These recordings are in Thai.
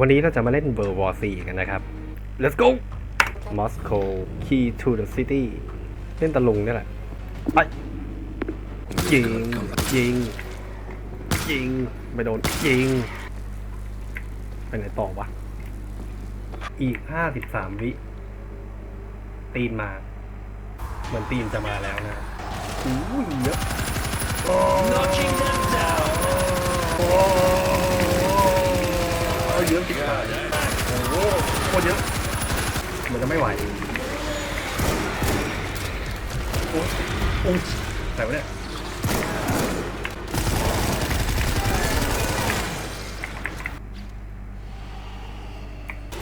วันนี้เราจะมาเล่น World War 4 กันนะครับ Let's go Moscow Key to the City เล่นตะลุงนี่แหละ ไป ยิง ยิง ยิงไม่โดน ยิง ไปไหนต่อวะ อีก 53 วิ ตีนมา เหมือนตีนจะมาแล้วนะอู้ยเยอะ เยอะจริงๆโอ้โหโคตรเยอะมันจะไม่ไหวโอ้ยโอ้ยไหนวะเนี่ย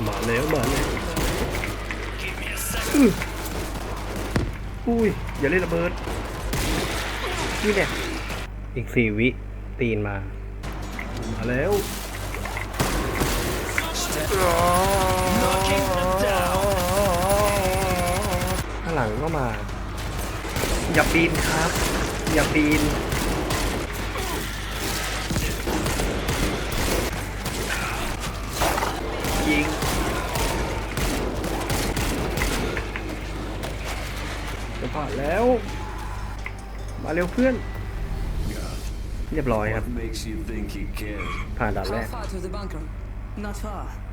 มาแล้วมาแล้วอุ้ย อย่าเล่นระเบิด นี่เนี่ยอีกสี่วิ ตีนมา มาแล้ว ข้างหลังก็มา อย่าปีนครับ อย่าปีน ยิง จะผ่านแล้ว มาเร็วเพื่อน เรียบร้อยครับ What makes you think you can? ผ่านด่านแร How ก far to the bunker? Not far.